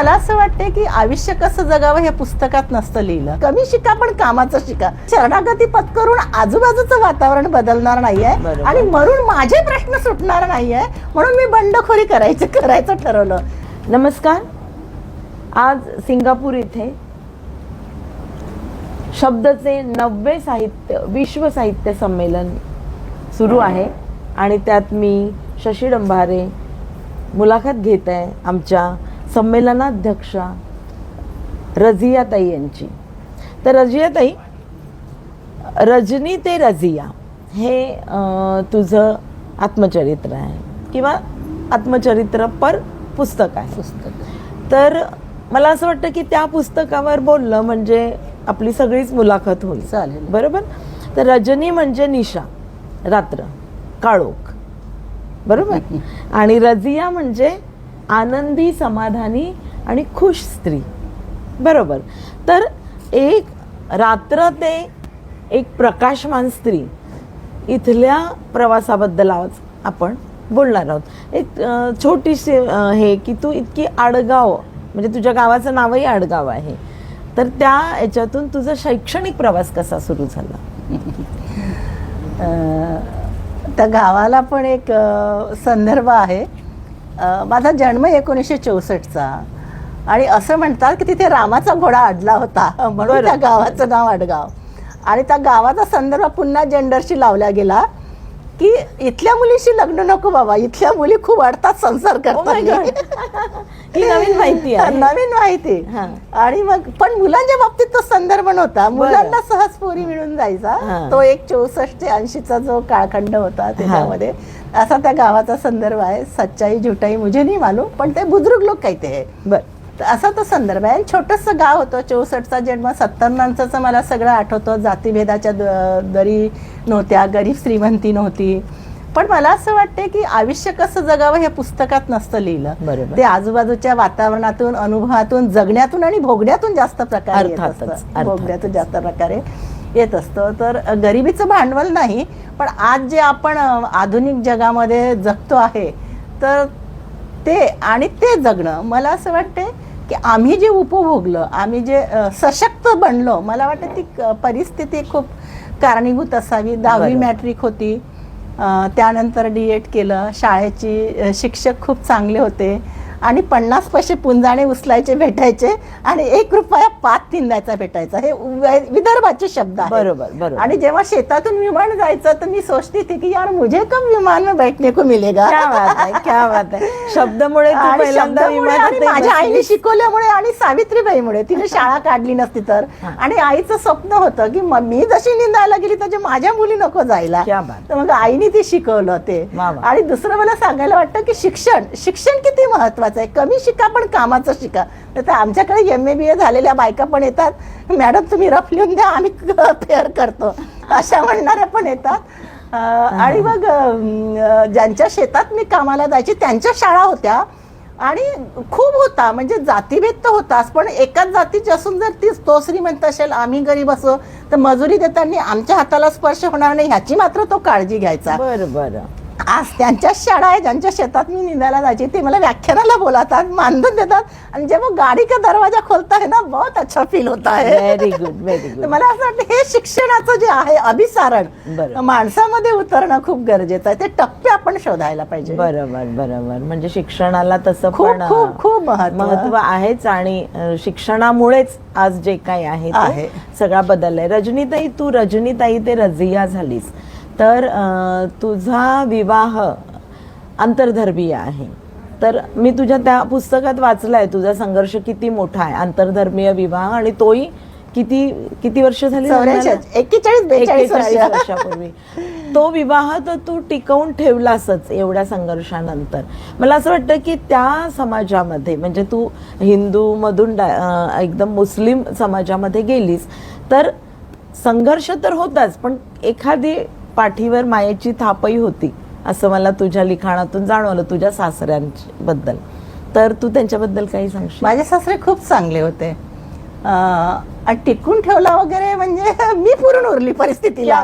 मला असं वाटते की आयुष्य कसं जगावं हे पुस्तकात नसतं लिहिलं. कमी शिका पण कामाचं शिका. शरणागती पत्करून आजूबाजूचं वातावरण बदलणार नाहीये. आणि म्हणून माझे प्रश्न सुटणार नाहीये. म्हणून मी बंडखोरी करायचं करायचं ठरवलं. नमस्कार. आज सिंगापूर इथे शब्दचे नववे साहित्य विश्व साहित्य संमेलन सुरू आहे. आणि त्यात मी शशी डंभारे मुलाखत घेत आहे आमच्या संमेलनाध्यक्षा रझियाताई यांची. तर रझियाताई रजनी ते रझिया हे तुझं आत्मचरित्र आहे किंवा आत्मचरित्र पर पुस्तक आहे. पुस्तक. तर मला असं वाटतं की त्या पुस्तकावर बोललं म्हणजे आपली सगळीच मुलाखत होईल. चालेल. बरोबर? तर रजनी म्हणजे निशा रात्र काळोख. बरोबर? आणि रजिया म्हणजे आनंदी समाधानी आणि खुश स्त्री. बरोबर. तर एक रात्र ते एक प्रकाशमान स्त्री इथल्या प्रवासाबद्दल आज आपण बोलणार आहोत. एक छोटीशी हे की तू इतकी आडगाव म्हणजे तुझ्या गावाचं नावही आडगाव आहे. तर त्या याच्यातून तुझा शैक्षणिक प्रवास कसा सुरू झाला? त्या गावाला पण एक संदर्भ आहे. माझा जन्म एकोणीसशे चौसष्टचा. आणि असं म्हणतात की तिथे रामाचा घोडा अडला होता. म्हणून. त्या गावाचं नाव अडगाव आणि त्या गावाचा संदर्भ पुन्हा जेंडरशी लावला गेला की इथल्या मुलीशी लग्न नको बाबा. इथल्या मुली खूप अडतात संसार Oh. करतात. ही नवीन माहिती आहे. नवीन माहिती. हा. आणि मग पण मुलांच्या बाबतीत तो संदर्भ नव्हता. मुलांना सहज पोरी मिळून जायचा. तो एक चौसष्ट ते ऐंशीचा जो काळखंड होता त्याच्यामध्ये. असा त्या गावाचा संदर्भ आहे. सच्चाई झुटाई मुझे नाही मालूम पण ते बुजुर्ग लोक काही ते आहे बर. तर असा तो संदर्भ आहे. छोटंसं गाव होतं चौसष्टचा जन्म सत्तर नंतरचं मला सगळं आठवतं. जातीभेदाच्या द- दरी नव्हत्या गरीब श्रीमंती नव्हती. पण मला असं वाटते की आयुष्य कसं जगावं हे पुस्तकात नसतं लिहिलं. बरोबर. ते आजूबाजूच्या वातावरणातून अनुभवातून जगण्यातून आणि भोगण्यातून जास्त प्रकारे. भोगण्यातून जास्त प्रकारे. येत असतं. तर गरिबीचं भांडवल नाही पण आज जे आपण आधुनिक जगामध्ये जगतो आहे तर ते आणि ते जगणं मला असं वाटते की आम्ही जे उपभोगलं आम्ही जे सशक्त बनलो मला वाटतं ती परिस्थिती खूप कारणीभूत असावी. दहावी. मॅट्रिक होती. त्यानंतर डी एड केलं. शाळेची शिक्षक खूप चांगले होते. आणि पन्नास पैसे पुंजाणे उचलायचे भेटायचे आणि एक रुपया पाच तिंदायचा भेटायचा हे विदर्भाचे शब्द आहेत बरोबर, बरोबर. आणि जेव्हा शेतातून विमान जायचं तर मी सोचते थी की यार मुझे कब विमान में बैठने को मिलेगा क्या बात आहे क्या बात आहे शब्दमुळे तू माझ्या आईने. शिकवल्यामुळे आणि सावित्रीबाईमुळे तिने शाळा काढली नसती तर. आणि आईचं स्वप्न होतं की म- जशी निंदायला गेली तर माझ्या मुली नको जायला. तर मग आईने ते शिकवलं ते. आणि दुसरं मला सांगायला वाटतं की शिक्षण शिक्षण किती महत्वाचं आहे. कमी शिका पण कामाचं शिका. तर आमच्याकडे एम ए बी ए झालेल्या बायका पण येतात. मॅडम तुम्ही रफ लिहून द्या आम्ही फेअर करतो. अशा म्हणणाऱ्या पण येतात. आणि मग ज्यांच्या शेतात मी कामाला जायची त्यांच्या शाळा होत्या. आणि खूप होता. म्हणजे जातीभेद तर होताच पण एकाच जातीची असून जर ती तो श्रीमंत असेल आम्ही गरीब असो तर मजुरी देताना आमच्या हाताला स्पर्श होणार नाही ह्याची मात्र तो काळजी घ्यायचा. बरं बरं. आज त्यांच्याच शाळा आहे ज्यांच्या शेतात मी निंदायला जायची ते मला व्याख्यानाला बोलावतात मानधन देतात. आणि जेव्हा गाडी का दरवाजा खोलता है ना बहुत अच्छा फील होता है व्हेरी गुड व्हेरी गुड मला असं वाटतं हे शिक्षणाचं जे आहे अभिसारण. माणसामध्ये उतरणं खूप गरजेचं आहे. ते टप्पे आपण शोधायला पाहिजे. बरोबर बरोबर. म्हणजे शिक्षणाला तसं खूप खूप खूप महत्त्व आहेच आणि शिक्षणामुळेच आज जे काही आहे आहे. सगळा बदललाय. रजनीताई तू रजनीताई ते रझिया झालीस. तर तुझा विवाह आंतरधर्मीय आहे. तर मी तुझ्या त्या पुस्तकात वाचलाय तुझा संघर्ष किती मोठा आहे आंतरधर्मीय विवाह आणि तोही किती किती वर्ष झाली एक्केचाळीस बेचाळीस 41 वर्ष. वर्षापूर्वी. तो विवाह तर तू टिकवून ठेवलासच एवढ्या संघर्षानंतर. मला असं वाटतं की त्या समाजामध्ये म्हणजे तू हिंदू मधून डा- अं, एकदम मुस्लिम समाजामध्ये गेलीस तर संघर्ष तर होताच पण एखादी पाठीवर मायेची थापही होती असं मला तुझ्या लिखाणातून जाणवलं तुझ्या सासऱ्यांबद्दल. तर तू त्यांच्याबद्दल काही सांगशील? माझे सासरे खूप चांगले होते. टिकून ठेवला वगैरे म्हणजे मी पुरून उरली परिस्थितीला.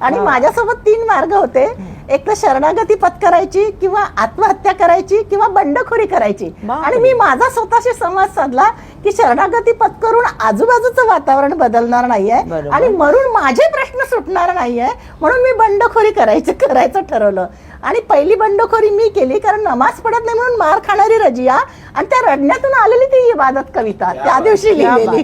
आणि. माझ्यासोबत तीन मार्ग होते. एक तर शरणागती पत्करायची किंवा आत्महत्या करायची किंवा बंडखोरी करायची. आणि मी माझा स्वतःशी संवाद साधला की शरणागती पत्करून आजूबाजूचं वातावरण बदलणार नाहीये. आणि मरून माझे प्रश्न सुटणार नाहीये. म्हणून मी बंडखोरी करायचं करायचं ठरवलं. आणि पहिली बंडखोरी मी केली कारण नमाज पडत नाही म्हणून मार खाणारी रजिया आणि त्या रडण्यातून आलेली ती इबादत कविता. त्या दिवशी लिहिलेली.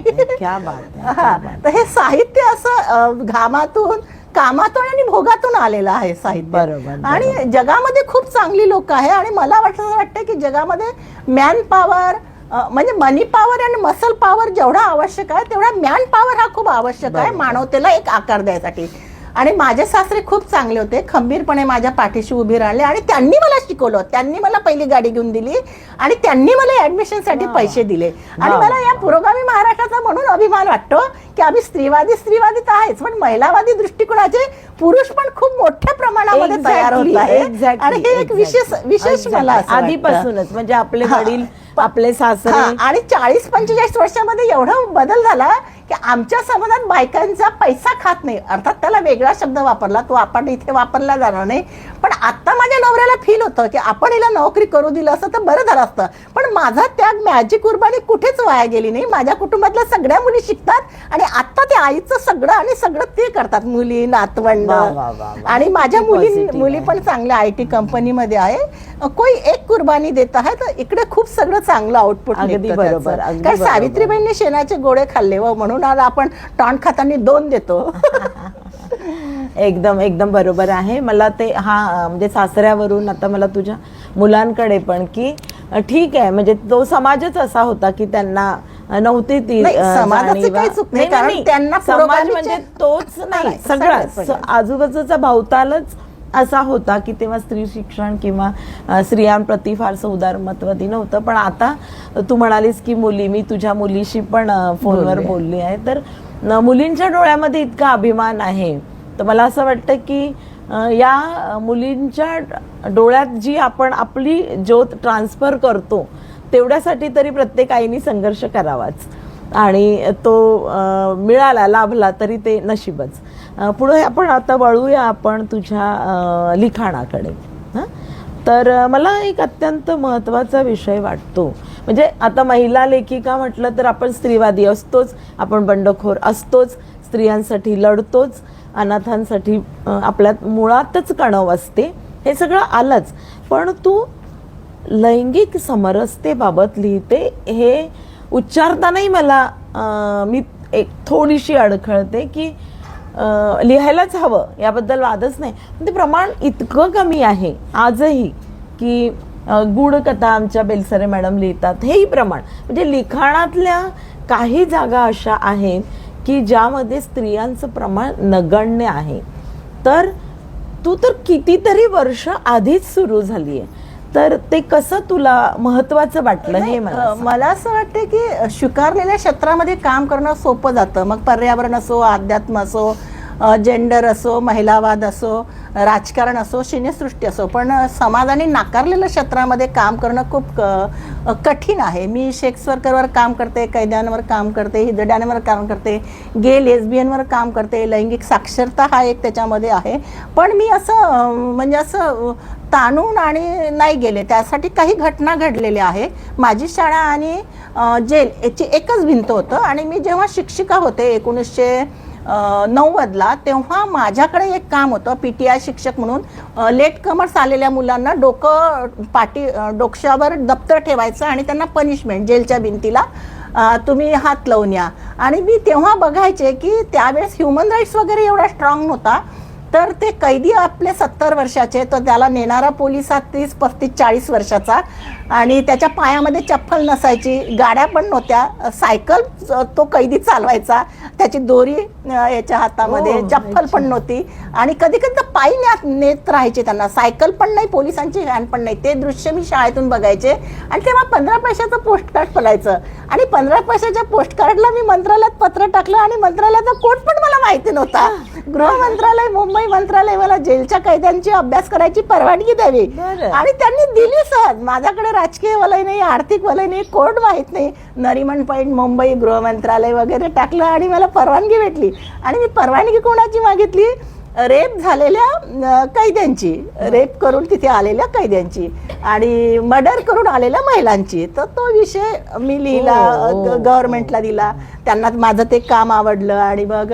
हा. तर हे साहित्य असं घामातून कामातून आणि भोगातून आलेलं आहे साहित्य. बरोबर, आणि जगामध्ये खूप चांगली लोक आहे आणि मला वाटतं वाटतं की जगामध्ये मॅन पॉवर म्हणजे मनी पॉवर आणि मसल पॉवर जेवढा आवश्यक आहे तेवढा मॅन पॉवर हा खूप आवश्यक आहे. मानवतेला एक आकार द्यायसाठी. आणि माझे सासरे खूप चांगले होते खंबीरपणे माझ्या पाठीशी उभी राहिले आणि त्यांनी मला शिकवलं त्यांनी मला पहिली गाडी घेऊन दिली आणि त्यांनी मला ऍडमिशनसाठी वा. पैसे दिले आणि. मला या पुरोगामी महाराष्ट्राचा म्हणून अभिमान वाटतो की आम्ही स्त्रीवादी स्त्रीवादी तर आहेच पण महिलावादी दृष्टिकोनाचे पुरुष पण खूप मोठ्या प्रमाणामध्ये तयार होत आहे आणि हे एक विशेष विशेष. मला. आधीपासूनच म्हणजे आपले. वडील आपले सासरे आणि चाळीस पंचेचाळीस वर्षामध्ये एवढा बदल झाला की आमच्या समाजात बायकांचा पैसा खात नाही. अर्थात त्याला वेगळा शब्द वापरला तो आपण इथे वापरला जाणार नाही. पण आता माझ्या नवऱ्याला फील होतं की आपण हिला नोकरी करू दिलं असतं तर बरं झालं असतं पण माझा त्याग मॅजिक कुर्बानी कुठेच वाया गेली नाही माझ्या कुटुंबातल्या सगळ्या मुली शिकतात आणि आता ते आईचं सगळं आणि सगळं ते करतात मुली नातवंड. आणि माझ्या मुली मुली. पण चांगल्या आय टी कंपनीमध्ये आहे कोई एक कुर्बानी देत आहे तर इकडे खूप सगळं चांगलं आउटपुट बरोबर, कारण. सावित्रीबाईंनी शेणाचे गोळे खाल्ले व म्हणून आज आपण टॉन खाताना दोन देतो एकदम एकदम बरोबर आहे मला ते हा म्हणजे सासऱ्यावरून आता मला तुझ्या मुलांकडे पण की ठीक आहे म्हणजे तो समाजच असा होता की त्यांना नव्हती ती नाही, अं, समाजाचं जाणीव. काही चूक नाही, कारण त्यांना समाज पुरोगामीचे- म्हणजे तोच नाही नाही, सगळा सगळंच. आजूबाजूचा भावतालच असा होता की तेव्हा स्त्री शिक्षण किंवा स्त्रियांप्रती फारसं उदारमत्वादी नव्हतं पण आता तू म्हणालीस की मुली मी तुझ्या मुलीशी पण फोनवर बोलले. आहे तर न- मुलींच्या डोळ्यामध्ये इतका अभिमान आहे तर मला असं वाटतं की या मुलींच्या डोळ्यात जी आपण आपली ज्योत ट्रान्सफर करतो तेवढ्यासाठी तरी प्रत्येक आईने संघर्ष करावाच. आणि तो मिळाला लाभला तरी ते नशीबच. पुढे आपण आता वळूया आपण तुझ्या लिखाणाकडे. हां? तर मला एक अत्यंत महत्त्वाचा विषय वाटतो. म्हणजे आता महिला लेखिका म्हटलं तर आपण स्त्रीवादी असतोच आपण बंडखोर असतोच स्त्रियांसाठी लढतोच अनाथांसाठी आपल्यात मुळातच कणव असते हे सगळं आलंच. पण तू लैंगिक समरसतेबाबत लिहिते हे उच्चारतानाही मला मी एक थोडीशी अडखळते की लिहायलाच हवं याबद्दल वादच नाही. पण ते प्रमाण इतकं कमी आहे आजही की गुणकथा गूढ कथा आमच्या बेलसरे मॅडम लिहितात हेही प्रमाण. म्हणजे लिखाणातल्या काही जागा अशा आहेत की ज्यामध्ये स्त्रियांचं प्रमाण नगण्य आहे. तर तू तर कितीतरी वर्ष आधीच सुरू झाली आहे तर ते कसं तुला महत्वाचं वाटलं हे मला असं वाटतं की स्वीकारलेल्या क्षेत्रामध्ये काम करणं सोपं जातं. मग पर्यावरण असो अध्यात्म असो जेंडर असो महिलावाद असो राजकारण असो सिनेसृष्टी असो पण समाजाने नाकारलेल्या क्षेत्रामध्ये काम करणं खूप क- कठीण आहे. मी शेक्सवर्करवर काम करते कैद्यांवर काम करते हिजड्यांवर काम करते गे लेस्बियनवर काम करते लैंगिक साक्षरता हा एक त्याच्यामध्ये आहे. पण मी असं म्हणजे असं ताणून आणि नाही गेले. त्यासाठी काही घटना घडलेल्या आहे. माझी शाळा आणि जेल याची एकच भिंत होतं आणि मी जेव्हा शिक्षिका होते एकोणीसशे नव्वदला तेव्हा माझ्याकडे एक काम होतं पी टी आय शिक्षक म्हणून. लेट कमर्स आलेल्या मुलांना डोकं पाटी अ, डोक्यावर दप्तर ठेवायचं आणि त्यांना पनिशमेंट जेलच्या भिंतीला तुम्ही हात लावून या. आणि मी तेव्हा बघायचे की त्यावेळेस ह्युमन राईट्स वगैरे एवढा स्ट्रॉंग नव्हता. तर ते कैदी आपले सत्तर वर्षाचे तर त्याला नेणारा पोलीस हा तीस पस्तीस चाळीस वर्षाचा. आणि त्याच्या पायामध्ये चप्पल नसायची गाड्या पण नव्हत्या. सायकल तो कैदी चालवायचा. त्याची दोरी याच्या हातामध्ये चप्पल पण नव्हती. आणि कधी कधी तर पायी न्यात नेत राहायचे त्यांना. सायकल पण नाही पोलिसांची व्हॅन पण नाही. ते दृश्य मी शाळेतून बघायचे. आणि तेव्हा पंधरा पैशाचं पोस्ट कार्ड पडायचं आणि पंधरा पैशाच्या पोस्ट कार्डला मी मंत्रालयात पत्र टाकलं आणि मंत्रालयाचा कोड पण मला माहिती नव्हता. गृह मंत्रालय मुंबई मंत्रालय मला जेलच्या कैद्यांची अभ्यास करायची परवानगी द्यावी. बरं. आणि त्यांनी दिली सहज. माझ्याकडे राजकीय वलय नाही आर्थिक वलय नाही कोड माहीत नाही. नरिमन पॉईंट मुंबई गृह मंत्रालय वगैरे टाकलं आणि मला परवानगी भेटली. आणि मी परवानगी कोणाची मागितली? रेप झालेल्या अं, कैद्यांची. रेप करून तिथे आलेल्या कैद्यांची. आणि मर्डर करून आलेल्या महिलांची. तर तो विषय मी लिहिला हो, हो, गव्हर्नमेंटला दिला. त्यांना माझं ते काम आवडलं आणि मग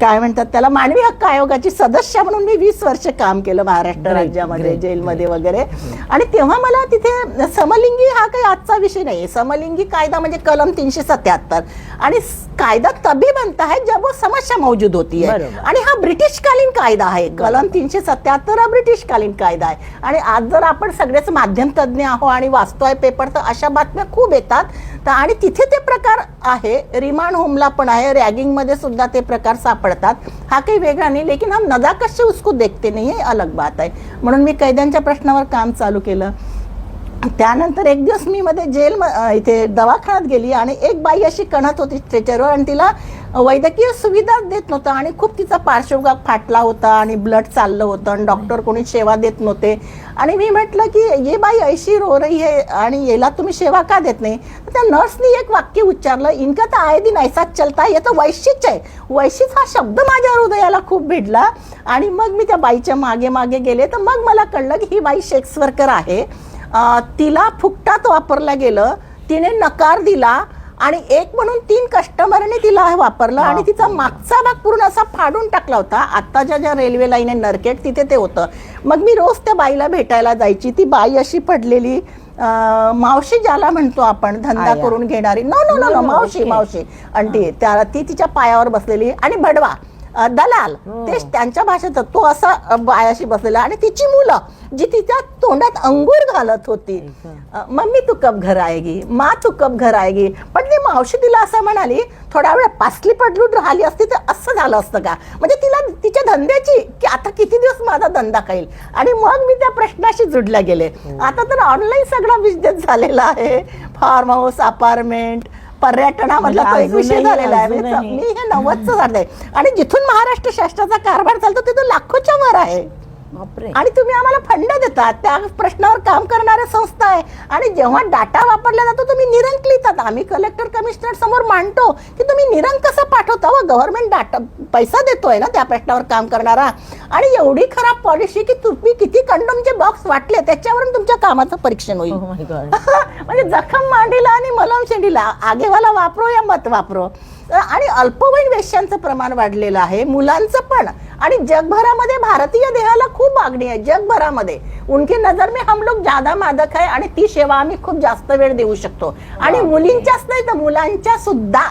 काय म्हणतात त्याला मानवी हक्क आयोगाची सदस्य म्हणून मी वीस वर्ष काम केलं महाराष्ट्र राज्यामध्ये जेलमध्ये वगैरे. आणि तेव्हा मला तिथे समलिंगी हा काही आजचा विषय नाही समलिंगी कायदा म्हणजे कलम तीनशे सत्याहत्तर. आणि कायदा तभी बनता है जब वो समस्या मौजूद होती है बरोबर. आणि हा ब्रिटिशकालीन कायदा आहे. कलम तीनशे सत्याहत्तर हा ब्रिटिशकालीन कायदा आहे. आणि आज जर आपण सगळेच माध्यम तज्ज्ञ आहो आणि वाचतोय पेपर तर अशा बातम्या खूप येतात. तर आणि तिथे ते प्रकार आहे. रिमांड होमला पण आहे. रॅगिंगमध्ये सुद्धा ते प्रकार सापडतात. हा काही वेगळा नाही लेकिन हम नजाकत से उसको देखते नाही हे अलग बात आहे. म्हणून मी कैद्यांच्या प्रश्नावर काम चालू केलं. त्यानंतर एक दिवस मी मध्ये जेल म- इथे दवाखान्यात गेली आणि एक बाई अशी कणत होती स्ट्रेचरवर आणि तिला वैद्यकीय सुविधा देत नव्हतं आणि खूप तिचा पार्श्वभाग फाटला होता आणि ब्लड चाललं होतं आणि डॉक्टर कोणी सेवा देत नव्हते. आणि मी म्हटलं की ये बाई ऐशी रो रही है आणि याला तुम्ही सेवा का देत नाही? तर त्या नर्सनी एक वाक्य उच्चारलं इनका तर आय दिन ऐसाच चलता ये हे तर वैशिच आहे वैशिच हा शब्द माझ्या हृदयाला खूप भिडला आणि मग मी त्या बाईच्या मागे मागे गेले. तर मग मला कळलं की ही बाई सेक्स वर्कर आहे. तिला फुकटात वापरलं गेलं तिने नकार दिला आणि एक म्हणून तीन कस्टमरने तिला वापरलं आणि तिचा मागचा भाग पूर्ण असा फाडून टाकला होता. आत्ताच्या ज्या रेल्वे लाईन आहे नरकेट तिथे ते होतं. मग मी रोज त्या बाईला भेटायला जायची. ती बाई अशी पडलेली मावशी ज्याला म्हणतो आपण धंदा. करून घेणारी. नो नो नो नो मावशी. मावशी. आणि त्या ती तिच्या पायावर बसलेली. आणि भडवा दलाल. हो. ते त्यांच्या भाषेत तो असा बायाशी बसलेला आणि तिची मुलं जी तिच्या तोंडात अंगूर घालत होती. मम्मी तू कब घर आएगी? मा तू कब घर आएगी? पण ती मावशी तिला असं म्हणाली थोडा वेळ पासली पडलून राहिली असती तर असं झालं असतं का? म्हणजे तिला तिच्या धंद्याची की आता किती दिवस माझा धंदा खाईल आणि मग मी त्या प्रश्नाशी जुडल्या गेले. आता तर ऑनलाईन सगळा बिझनेस झालेला आहे. फार्म हाऊस अपार्टमेंट पर्यटनामधला तो एक विषय झालेला आहे. मी हे नव्वदचं झालंय आणि जिथून महाराष्ट्र शासनाचा कारभार चालतो तिथून लाखोच्या वर आहे बापरे. आणि तुम्ही आम्हाला फंड देतात. त्या प्रश्नावर काम करणाऱ्या संस्था आहे. आणि जेव्हा डाटा वापरला जातो तुम्ही निरंक लिहितात आम्ही कलेक्टर कमिशनर समोर मांडतो की तुम्ही निरंक कसं पाठवता व गव्हर्नमेंट डाटा पैसा देतोय ना त्या प्रश्नावर काम करणारा. आणि एवढी खराब पॉलिसी की तुम्ही किती कंडोमचे बॉक्स वाटले त्याच्यावरून तुमच्या कामाचं परीक्षण होईल. Oh. म्हणजे जखम मांडीला आणि मलम शेंडीला आगेवाला वापरो या मत वापरो. आणि अल्पवयीन वेश्यांचं प्रमाण वाढलेलं आहे मुलांचं पण. आणि जगभरामध्ये भारतीय देहाला खूप मागणी आहे जगभरामध्ये. उनकी नजर में हम लोग ज्यादा मादक आहे आणि ती सेवा आम्ही खूप जास्त वेळ देऊ शकतो. आणि मुलींच्याच नाही तर मुलांच्या सुद्धा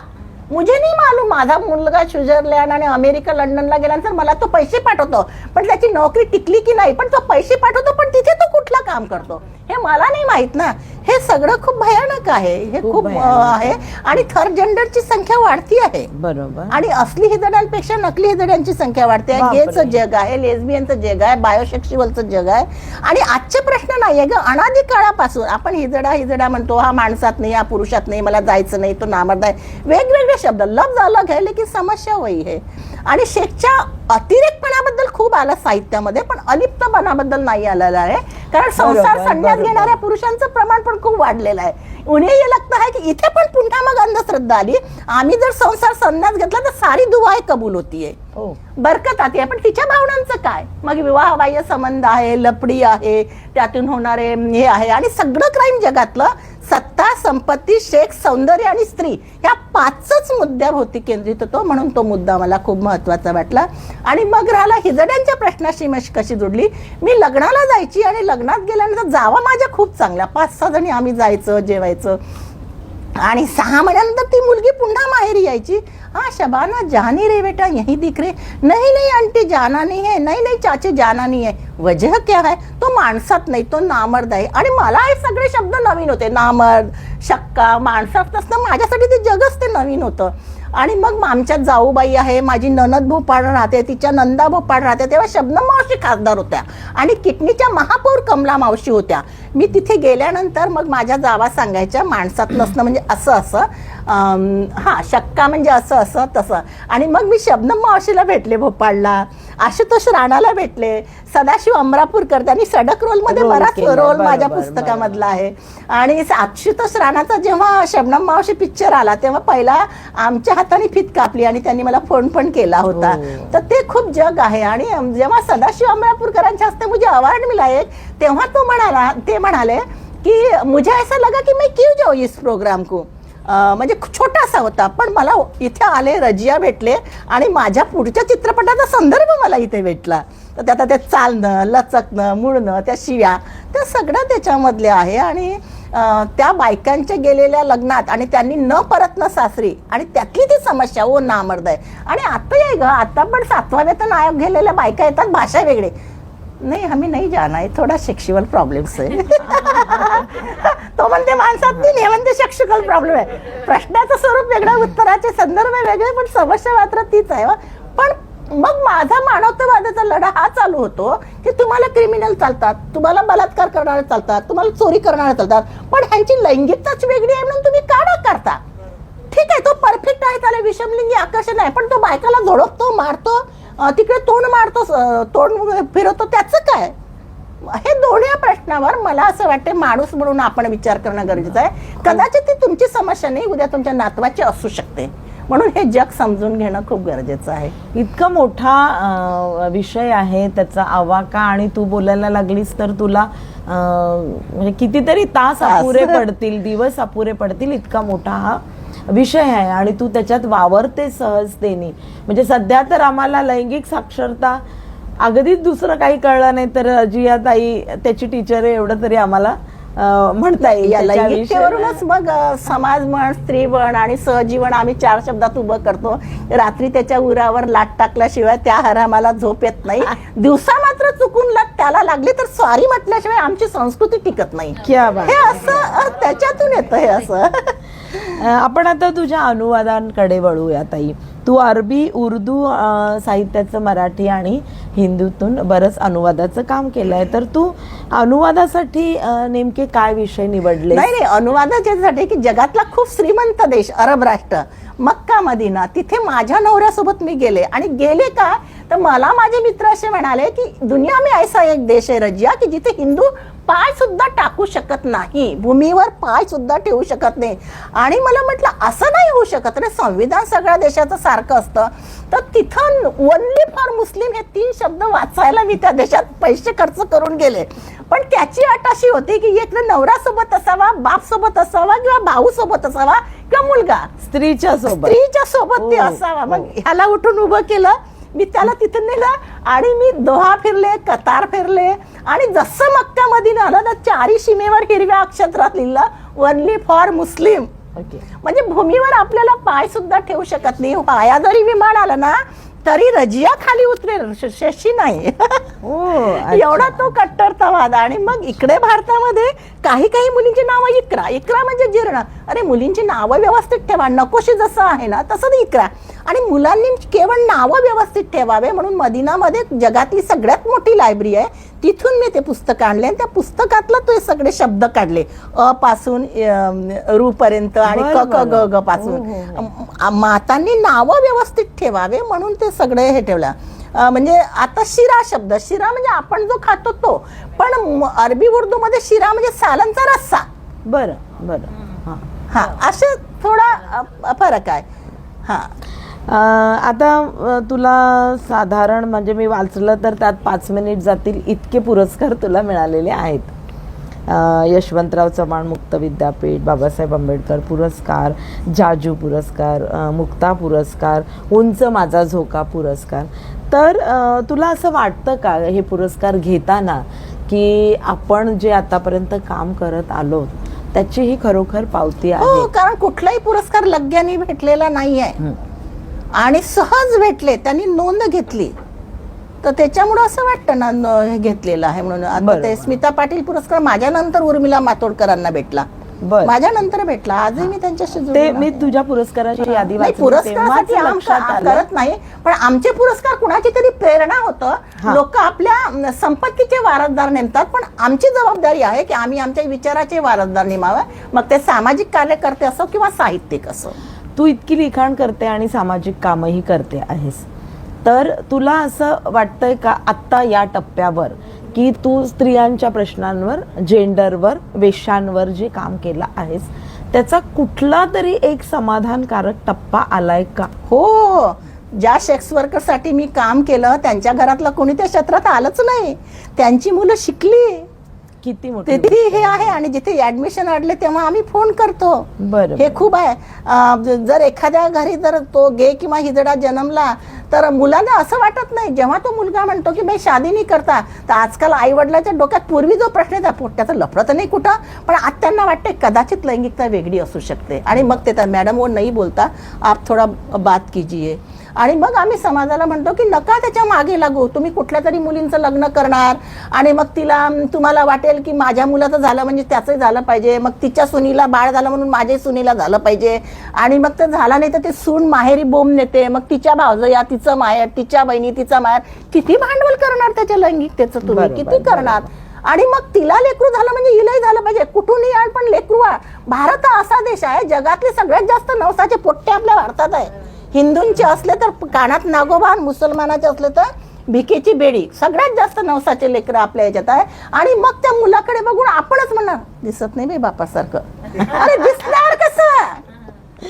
मुझे नाही मालूम माझा मुलगा स्वित्झर्लंड आणि अमेरिका लंडनला गेल्यानंतर मला तो पैसे पाठवतो. पण त्याची नोकरी टिकली की नाही पण तो पैसे पाठवतो पण तिथे तो कुठला काम करतो? हे मला नाही माहीत ना. हे सगळं खूप भयानक आहे. हे खूप आहे. आणि थर्ड जेंडरची संख्या वाढती आहे. बरोबर. आणि असली हिजड्यांपेक्षा नकली हिजड्यांची संख्या वाढते आहे. गेचं जग आहे लेस्बियनचं जग आहे बायोसेक्शुअलचं जग आहे. आणि आजचे प्रश्न नाहीये ग. अनादी काळापासून आपण हिजडा हिजडा म्हणतो हा माणसात नाही हा पुरुषात नाही मला जायचं नाही तो नामर्द आहे. वेगवेगळे शब्द लफ्ज अलग आहे लेकिन समस्या वही आहे आणि शेखच्या अतिरेकपणाबद्दल खूप आलं साहित्यामध्ये पण अलिप्तपणाबद्दल नाही आलेलं आहे. कारण संसार संन्यास. घेणाऱ्या पुरुषांचं प्रमाण पण खूप वाढलेलं आहे. उन्हें लगता है की इथे पण पुन्हा मग अंधश्रद्धा आली. आम्ही जर संसार संन्यास घेतला तर सारी दुवाय कबूल होतीये. हो. बरकत आती आहे पण तिच्या भावनांचं काय? मग विवाहबाह्य संबंध आहे लपडी आहे त्यातून होणारे हे आहे. आणि सगळं क्राईम जगातलं सत्ता संपत्ती शेख सौंदर्य आणि स्त्री ह्या पाचच मुद्द्याभोवती केंद्रित होतो म्हणून तो मुद्दा मला खूप महत्त्वाचा वाटला. आणि मग राहिला हिजड्यांच्या प्रश्नाशी मशी कशी जोडली. मी लग्नाला जायची आणि लग्नात गेल्यानंतर जावा माझ्या खूप चांगल्या. पाच सहा जणी आम्ही जायचं जेवायचं. आणि सहा महिन्यानंतर ती मुलगी पुन्हा माहेरी यायची. हा शबाना जानी रे बेटा यही दिख रहे नहीं नहीं आंटी जाना नहीं है। नहीं नहीं चाची जाना नहीं है। वजह क्या है? तो माणसात नाही तो नामर्द आहे. आणि मला हे सगळे शब्द नवीन होते. नामर्द शक्का माणसात नसतं माझ्यासाठी ते जगच ते नवीन होतं. आणि मग आमच्यात जाऊबाई आहे माझी ननद भोपाळ राहते तिच्या नंदा भोपाळ राहते तेव्हा शबनम मावशी खासदार होत्या. आणि किटणीच्या महापौर कमला मावशी होत्या. मी तिथे गेल्यानंतर मग माझ्या जावा सांगायच्या माणसात नसणं म्हणजे असं असं हां शक्का म्हणजे असं असं तसं. आणि मग मी शबनम मावशीला भेटले भोपाळला. आशुतोष राणाला भेटले. सदाशिव अमरापूरकर त्यांनी सडक रोलमध्ये रोल बराच रोल माझ्या. पुस्तकामधला आहे. आणि अक्षुतोष राणाचा जेव्हा शबनम मावशी पिक्चर आला तेव्हा पहिला आमच्या हाताने फित कापली आणि त्यांनी मला फोन पण केला होता. हो. तर ते खूप जग आहे. आणि जेव्हा सदाशिव अमरापूरकरांच्या हस्ते मुझे अवार्ड मिला एक तेव्हा तो म्हणाला ते म्हणाले की मुझे ऐसा लगा की मैं क्यों जाऊ इस प्रोग्राम को? म्हणजे छोटासा होता. पण मला इथे आले रजिया भेटले आणि माझ्या पुढच्या चित्रपटाचा संदर्भ मला इथे भेटला. तर त्यात ते चालणं लचकणं मुडणं त्या शिव्या त्या सगळं त्याच्यामधले आहे. आणि त्या बायकांच्या गेलेल्या लग्नात आणि त्यांनी न परत न सासरी आणि त्यातली ती समस्या ओ नामर्द आहे आणि आता आहे ग आता पण सातवा वेतन आयोग गेलेल्या बायका येतात भाषा वेगळे. नाही आम्ही नाही जाना है थोडा सेक्शुअल प्रॉब्लेम्स आहे. तो म्हणते माणसात नाही हे म्हणते सेक्शुअल प्रॉब्लेम आहे. प्रश्नाचं स्वरूप वेगळं उत्तराचे संदर्भ वेगळे पण समस्या मात्र तीच आहे पण मग माझा मानवतावादाचा लढा हा चालू होतो की तुम्हाला क्रिमिनल चालतात तुम्हाला बलात्कार करणारे चालतात तुम्हाला चोरी करणारे चालतात पण ह्यांची लैंगिकताच वेगळी आहे म्हणून तुम्ही का करता? ठीक आहे तो परफेक्ट आहे त्याला विषमलिंगी आकर्षण आहे पण तो बायकाला झोडपतो मारतो तिकडे तोंड मारतो तोंड फिरवतो त्याचं काय? हे दोन्ही प्रश्नावर मला असं वाटते माणूस म्हणून आपण विचार करणं गरजेचं आहे. कदाचित ती तुमची समस्या नाही उद्या तुमच्या नातवाची असू शकते. म्हणून हे जग समजून घेणं खूप गरजेचं आहे. इतका मोठा विषय आहे त्याचा आवाका आणि तू बोलायला लागलीस तर तुला म्हणजे कितीतरी तास. अपुरे पडतील दिवस अपुरे पडतील इतका मोठा हा विषय आहे आणि तू त्याच्यात वावरते सहजतेने म्हणजे सध्या तर आम्हाला लैंगिक साक्षरता अगदीच दुसरं काही कळलं नाही तर जिया ताई त्याची टीचर आहे एवढं तरी आम्हाला म्हणता येईल या त्याच्याविषयी. लैंगिकतेवरूनच मग समाज म्हण स्त्री म्हण आणि सहजीवन आम्ही चार शब्दात उभं करतो. रात्री त्याच्या उरावर लाट टाकल्याशिवाय त्या हरामाला झोप येत नाही. दिवसा मात्र चुकून लाट त्याला लागली तर सॉरी म्हटल्याशिवाय आमची संस्कृती टिकत नाही. हे असं त्याच्यातून येतं हे असं. आपण आता तुझ्या अनुवादांकडे वळूया ताई. तू अरबी उर्दू साहित्याचं मराठी आणि हिंदूतून बरंच अनुवादाचं काम केलंय. तर तू अनुवादासाठी नेमके काय विषय निवडले नाही नाही. अनुवादाच्यासाठी की जगातला खूप श्रीमंत देश अरब राष्ट्र मक्का मदिना तिथे माझ्या नवऱ्यासोबत मी गेले. आणि गेले का? तर मला माझे मित्र असे म्हणाले की दुनिया मी ऐसा एक देश आहे रजिया की जिथे हिंदू पाय सुद्धा टाकू शकत नाही. भूमीवर पाय सुद्धा ठेवू शकत नाही. आणि मला म्हटलं असं नाही होऊ शकत रे. संविधान सगळ्या देशाचं सारखं असतं. तर तिथं ओनली फॉर मुस्लिम हे तीन शब्द वाचायला मी त्या देशात पैसे खर्च करून गेले. पण त्याची अट अशी होती की एक नवरा सोबत असावा बाप सोबत असावा किंवा भाऊ सोबत असावा किंवा मुलगा. स्त्रीच्या सोबत. स्त्रीच्या सोबत ते हो, असावा. मग हो. ह्याला उठून उभं केलं. मी त्याला तिथून नेलं आणि मी दोहा फिरले कतार फिरले आणि जसं मक्का मधीन आलं ना चारी सीमेवर हिरव्या अक्षरात लिहिलं ओनली फॉर मुस्लिम ओके म्हणजे भूमीवर आपल्याला पाय सुद्धा ठेवू शकत नाही. पाया जरी विमान आलं ना तरी रजिया खाली उतरेल. शशी नाही. हो एवढा तो कट्टरतावाद. आणि मग इकडे भारतामध्ये काही काही मुलींची नावं इकरा. इकरा म्हणजे जीर्ण. अरे मुलींची नावं व्यवस्थित ठेवा. नकोशी जसं आहे ना तसं ते इकरा. आणि मुलांनी केवळ नावं व्यवस्थित ठेवावे म्हणून मदिनामध्ये जगातली सगळ्यात मोठी लायब्ररी आहे. तिथून मी ते पुस्तक आणले आणि त्या पुस्तकातलं ते सगळे शब्द काढले. अ पासून अम, रू पर्यंत आणि क क ग. ग पासून. हो, हो, हो. मातांनी नावं व्यवस्थित ठेवावे म्हणून ते सगळे हे ठेवलं. म्हणजे आता शिरा शब्द शिरा म्हणजे आपण जो खातो तो. पण अरबी उर्दू मध्ये शिरा म्हणजे सालनचा रस्सा. बरं बरं. हां. हा असे थोडा फरक आहे. हा. आता तुला साधारण म्हणजे मी वाचलं तर त्यात पाच मिनिट जातील इतके पुरस्कार तुला मिळालेले आहेत. यशवंतराव चव्हाण मुक्त विद्यापीठ बाबासाहेब आंबेडकर पुरस्कार जाजू पुरस्कार मुक्ता पुरस्कार उंच माझा झोका पुरस्कार. तर तुला असं वाटतं का हे पुरस्कार घेताना की आपण जे आतापर्यंत काम करत आलो त्याची ही खरोखर पावती हो आहे? कारण कुठलाही पुरस्कार लग्याने भेटलेला नाहीये. हं. आणि सहज भेटले त्यांनी नोंद घेतली. तर त्याच्यामुळे असं वाटतं ना न- हे घेतलेलं आहे म्हणून. आता बरोबर. ते स्मिता पाटील पुरस्कार माझ्यानंतर उर्मिला मातोडकरांना भेटला. बरं. माझ्यानंतर भेटला. आजही मी त्यांच्याशी ते मी आहे. तुझ्या पुरस्काराची यादी नाही वाचली पुरस्कारासाठी तेव्हाच आम- लक्षात आम आलं. करत नाही पण आमचे पुरस्कार कुणाची तरी प्रेरणा होतं. हा. लोक आपल्या अं, संपत्तीचे वारसदार नेमतात पण आमची जबाबदारी आहे की आम्ही आमच्या विचाराचे वारसदार नेमावे. मग ते सामाजिक कार्यकर्ते असो किंवा साहित्यिक असो. तू इतकी लिखाण करते आणि सामाजिक कामही करते आहेस. तर तुला असं वाटतंय का आत्ता या टप्प्यावर की तू स्त्रियांच्या प्रश्नांवर जेंडरवर वेश्यांवर जे काम केलं आहेस त्याचा कुठला तरी एक समाधानकारक टप्पा आलाय का? हो ज्या सेक्स वर्करसाठी मी काम केलं त्यांच्या घरातलं कोणी त्या क्षेत्रात आलंच नाही. त्यांची मुलं शिकली. किती मोठी हे आहे. आणि जिथे ऍडमिशन अडले तेव्हा आम्ही फोन करतो. बरं हे खूप आहे. जर एखाद्या घरी जर तो गे किंवा हिजडा जन्मला तर मुलांना असं वाटत नाही. जेव्हा तो मुलगा म्हणतो की मी शादी नाही करता. तर आजकाल आई वडिलाच्या डोक्यात पूर्वी जो प्रश्न येतात पोट्याचं लफडं तर नाही कुठं? पण आज त्यांना वाटते कदाचित लैंगिकता वेगळी असू शकते. आणि मग ते तर मॅडम वो नाही बोलता. आप थोडा बात कीजिए. आणि मग आम्ही समाजाला म्हणतो की नका त्याच्यामागे लागू. तुम्ही कुठल्या तरी मुलींचं लग्न करणार आणि मग तिला तुम्हाला वाटेल की माझ्या मुलाचं झालं म्हणजे त्याचंही झालं पाहिजे. मग तिच्या सुनीला बाळ झालं म्हणून माझ्या सुनीला झालं पाहिजे. आणि मग ते झालं नाही तर ते सून माहेरी बोंब नेते. मग तिच्या भावजया तिचं माहेर तिच्या बहिणी तिचा माहेर. किती भांडवल करणार त्याच्या लैंगिकतेचं तुम्ही? किती करणार? आणि मग तिला लेकरू झालं म्हणजे हिलाही झालं पाहिजे. कुठूनही आण पण लेकरू. भारत हा असा देश आहे जगातले सगळ्यात जास्त नवसाचे पोट्टे आपल्या भारतात आहे. हिंदूंचे असले तर कानात नागोबा आणि मुसलमानाचे असले तर भिकेची बेडी. सगळ्यात जास्त नवसाचे लेकरं आपल्या याच्यात आहे. आणि मग त्या मुलाकडे बघून आपणच म्हणणार दिसत नाही बे बापासारखं. अरे दिसणार कसं?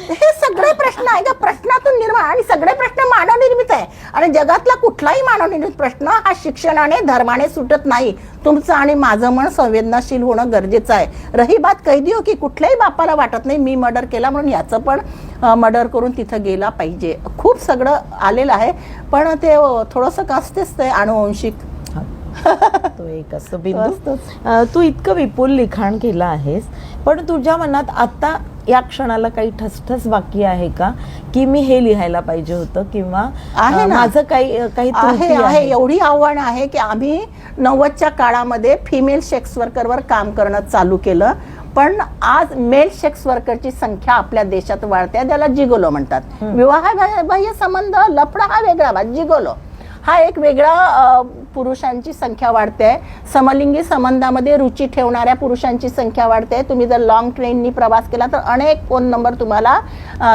हे सगळे प्रश्न आहे का प्रश्नातून निर्माण आणि सगळे प्रश्न मानवनिर्मित आहे. आणि जगातला कुठलाही मानवनिर्मित प्रश्न हा शिक्षणाने धर्माने सुटत नाही. तुमचं आणि माझं मन संवेदनाशील होणं गरजेचं आहे. रही बात कैदी हो की कुठल्याही बापाला वाटत नाही मी मर्डर केला म्हणून याचं पण मर्डर करून तिथं गेला पाहिजे. खूप सगळं आलेलं आहे. पण ते थोडंसं कसतेच ते अनुवंशिक तो एक असं बिंदू. तू इतकं विपुल लिखाण केलं आहेस पण तुझ्या मनात आता या क्षणाला काही ठसठस बाकी आहे का? की मी हे लिहायला पाहिजे होतं किंवा आहे. माझं काही काही आहे आहे. एवढी आव्हानं आहे की आम्ही नव्वदच्या काळामध्ये फिमेल सेक्स वर्करवर काम करणं चालू केलं पण आज मेल सेक्स वर्करची संख्या आपल्या देशात वाढते. त्याला जिगोलो म्हणतात. विवाह बाह्य संबंध लफडा हा वेगळा जिगोलो. हा एक वेगळा पुरुषांची संख्या वाढते. समलिंगी संबंधामध्ये रुची ठेवणाऱ्या पुरुषांची संख्या वाढते. तुम्ही जर लॉंग ट्रेननी प्रवास केला तर अनेक फोन नंबर तुम्हाला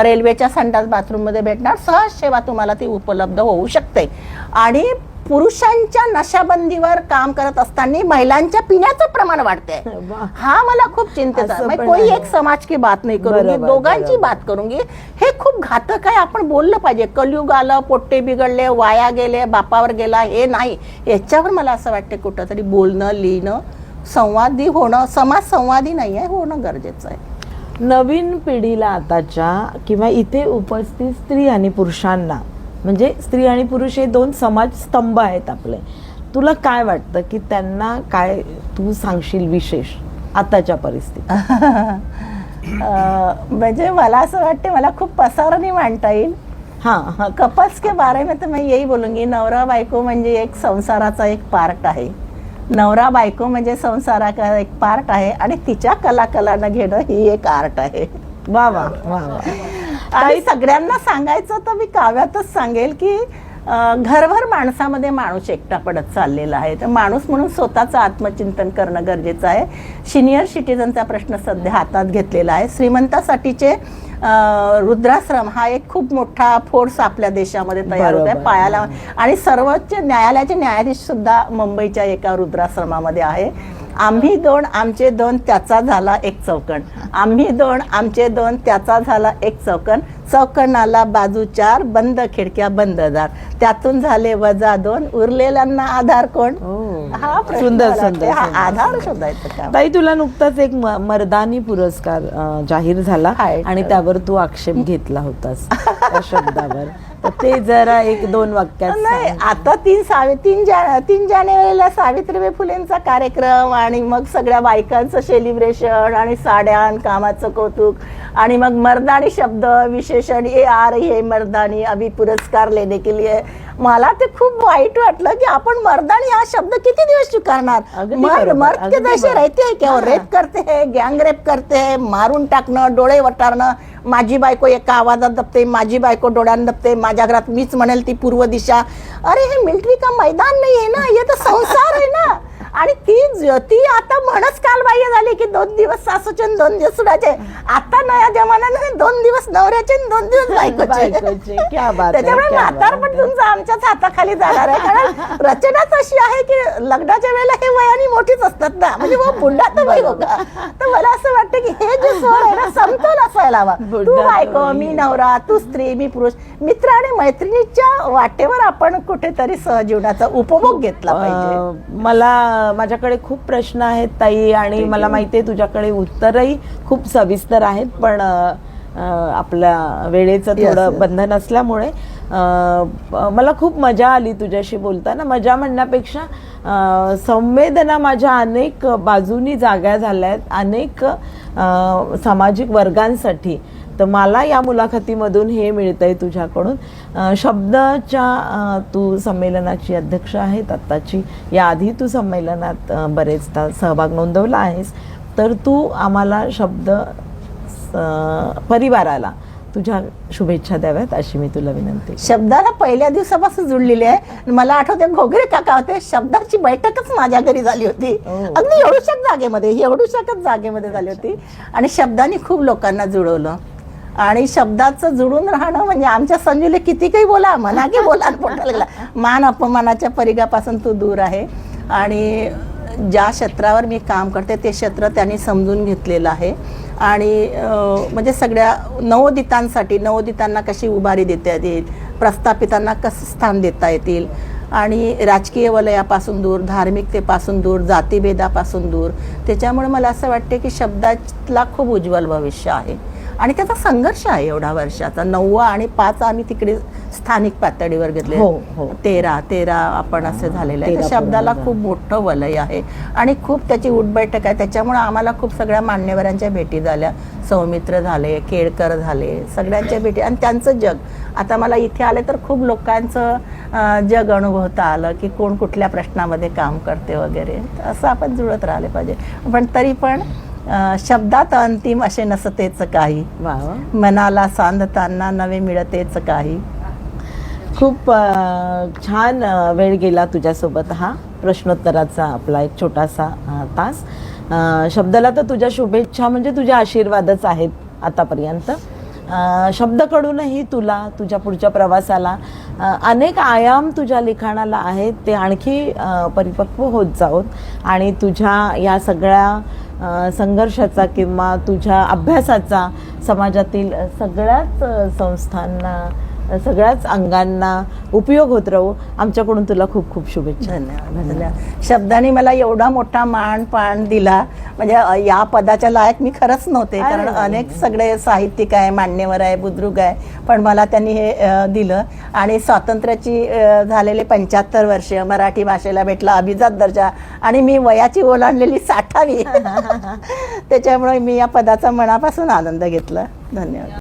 रेल्वेच्या संडास बाथरूममध्ये भेटणार. सहज सेवा तुम्हाला ती उपलब्ध होऊ शकते. आणि पुरुषांच्या नशाबंदीवर काम करत असताना महिलांच्या पिण्याचं प्रमाण वाढते वा. हा मला खूप चिंतेचा आहे. एक समाज की बात नाही करूंगी दोघांची. बात करूंगी हे खूप घातक आहे. आपण बोललं पाहिजे. कलयुग आलं पोट्टे बिघडले वाया गेले बापावर गेला हे नाही. याच्यावर मला असं वाटतं कुठंतरी बोलणं लिहिणं संवादी होणं समाज संवादी नाही आहे होणं गरजेचं आहे. नवीन पिढीला आताच्या किंवा इथे उपस्थित स्त्री आणि पुरुषांना म्हणजे स्त्री आणि पुरुष हे दोन समाज स्तंभ आहेत आपले. तुला काय वाटतं की त्यांना काय तू सांगशील विशेष आताच्या परिस्थितीत? म्हणजे मला असं वाटते मला खूप पसाराने मांडता येईल. हा. हा कपल्स के बारे में तो मैं यही बोलूंगी नवरा बायको म्हणजे एक संसाराचा एक पार्ट आहे. नवरा बायको म्हणजे संसाराचा एक पार्ट आहे आणि तिच्या कलाकलानं घेणं ही एक आर्ट आहे. वा वा वा वा. आणि सगळ्यांना सांगायचं तर मी काव्यातच सांगेल की घरभर माणसामध्ये माणूस एकटा पडत चाललेला आहे. तर माणूस म्हणून स्वतःचं आत्मचिंतन करणं गरजेचं आहे. सिनियर सिटीजनचा प्रश्न सध्या हातात घेतलेला आहे. श्रीमंतासाठीचे रुद्राश्रम हा एक खूप मोठा फोर्स आपल्या देशामध्ये तयार होत आहे. पायाला आणि सर्वोच्च न्यायालयाचे न्यायाधीश सुद्धा मुंबईच्या एका रुद्राश्रमामध्ये आहे. आम्ही दोन आमचे दोन त्याचा झाला एक चौकण आम्ही दोन आमचे दोन त्याचा झाला एक चौकण चौकणाला बाजू चार बंद खिडक्या बंद दार त्यातून झाले वजा दोन उरलेल्यांना आधार कोण. हा प्रश्न सुंदर. सुंदर, हा. आधार शोधायचं ताई तुला नुकताच एक मर्दानी पुरस्कार जाहीर झाला. आणि त्यावर तू आक्षेप घेतला होतास त्या शब्दावर तर ते जरा एक दोन वाक्यात नाही सांग. आता तीन सावे तीन जा तीन जानेवारीला सावित्रीबाई फुलेंचा कार्यक्रम आणि मग सगळ्या बायकांचं सेलिब्रेशन आणि साड्यान कामाचं कौतुक आणि मग मर्दानी शब्द विशेषण ए आर हे मर्दानी अभी पुरस्कार लेने के लिए मला ते खूप वाईट वाटलं की आपण मर्दानी हा शब्द किती दिवस स्वीकारणार? मर्द के जैसे. रहते हैं. रेप करते हैं गँग रेप करते हैं मारून टाकणं डोळे वटारणं माझी बायको एका आवाजात दबते माझी बायको डोळ्यात दबते माझ्या घरात मीच म्हणेल ती पूर्व दिशा. अरे हे मिलिटरी का मैदान नाही आहे ना? हे तर संसार आहे ना? आणि ती ती आता म्हणच कालबाह्य झाली की दोन दिवस सासूचे दोन दिवस सुनाचे आता नया जमान्याने दोन दिवस नवऱ्याचे दोन दिवस बायकोचे. त्याच्यामुळे क्या म्हातार बात पण आहे. तुमचं आमच्याच हाताखाली जाणार आहे. कारण रचनाच अशी आहे की लग्नाच्या वेळेला हे वयाने मोठीच असतात ना. म्हणजे मग बुंडा तर बाई होगा तर मला असं वाटतं की हे जे सोड आहे ना समतोल असायला हवा. तू बायको. मी नवरा तू स्त्री मी पुरुष मित्र आणि मैत्रिणीच्या वाटेवर आपण कुठेतरी सहजीवनाचा उपभोग घेतला पाहिजे. मला माझ्याकडे खूप प्रश्न आहेत ताई आणि मला माहिती आहे तुझ्याकडे उत्तरही खूप सविस्तर आहेत पण आपल्या वेळेचं थोडं. बंधन असल्यामुळे मला खूप मजा आली तुझ्याशी बोलताना. मजा म्हणण्यापेक्षा संवेदना माझ्या अनेक बाजूनी जाग्या झाल्या आहेत अनेक सामाजिक वर्गांसाठी. तर मला या मुलाखतीमधून हे मिळतंय तुझ्याकडून. शब्दाच्या तू संमेलनाची अध्यक्ष आहेत आत्ताची याआधी तू संमेलनात बरेचदा सहभाग नोंदवला आहेस. तर तू आम्हाला शब्द परिवाराला तुझ्या शुभेच्छा द्याव्यात अशी मी तुला विनंती शब्दाला पहिल्या दिवसापासून जुळलेली आहे. मला आठवते घोगरे काका होते शब्दाची बैठकच माझ्या घरी झाली होती. ओ. अगदी एवढूशाच जागेमध्ये एवढूशाकच जागेमध्ये झाली होती. आणि शब्दाने खूप लोकांना जुळवलं. आणि शब्दाचं जुळून राहणं म्हणजे आमच्या संजूले किती काही बोला म्हणा की बोला पोटाला मान अपमानाच्या परिघापासून तू दूर आहे. आणि ज्या क्षेत्रावर मी काम करते ते क्षेत्र त्यांनी समजून घेतलेलं आहे. आणि म्हणजे सगळ्या नवोदितांसाठी नवोदितांना कशी उभारी देता येईल प्रस्थापितांना कसं स्थान देता येतील आणि राजकीय वलयापासून दूर धार्मिकतेपासून दूर जातीभेदापासून दूर त्याच्यामुळे मला असं वाटते की शब्दातला खूप उज्ज्वल भविष्य आहे. आणि त्याचा संघर्ष आहे एवढा वर्षाचा. नववा आणि पाच आम्ही तिकडे स्थानिक पातळीवर घेतले. हो, हो. तेरा तेरा आपण असे झालेले आहे त्या शब्दाला खूप मोठं वलय आहे. आणि खूप त्याची उठबैठक आहे. त्याच्यामुळे आम्हाला खूप सगळ्या मान्यवरांच्या भेटी झाल्या. सौमित्र झाले केळकर झाले सगळ्यांच्या भेटी. आणि त्यांचं जग. आता मला इथे आले तर खूप लोकांचं जग अनुभवता आलं की कोण कुठल्या प्रश्नामध्ये काम करते वगैरे. असं आपण जुळत राहिले पाहिजे. पण तरी पण शब्दात अंतिम असे नसतेच काही. मनाला सांधताना नवे मिळतेच काही. खूप छान वेळ गेला तुझ्यासोबत हा प्रश्नोत्तराचा आपला एक छोटासा तास. शब्दाला तर तुझ्या शुभेच्छा म्हणजे तुझे आशीर्वादच आहेत आतापर्यंत. अ, शब्द कडूनही तुला तुझ्या पुढच्या प्रवासाला अनेक आयाम तुझ्या लिखाणाला आहेत. ते आणखी परिपक्व होत जावोत आणि तुझ्या या सगळ्या संघर्षाचा किंवा तुझ्या अभ्यासाचा समाजातील सगळ्याच संस्थांना सगळ्याच अंगांना उपयोग होत राहू. आमच्याकडून तुला खूप खूप शुभेच्छा. धन्यवाद धन्यवाद. शब्दाने मला एवढा मोठा मान पान दिला. म्हणजे या पदाच्या लायक मी खरंच नव्हते. कारण. अनेक सगळे साहित्यिक आहे मान्यवर आहे बुद्रुक आहे. पण मला त्यांनी हे दिलं. आणि स्वातंत्र्याची झालेले पंच्याहत्तर वर्ष मराठी भाषेला भेटला अभिजात दर्जा. आणि मी वयाची ओलांडलेली साठावी. त्याच्यामुळे मी या पदाचा मनापासून आनंद घेतला. धन्यवाद.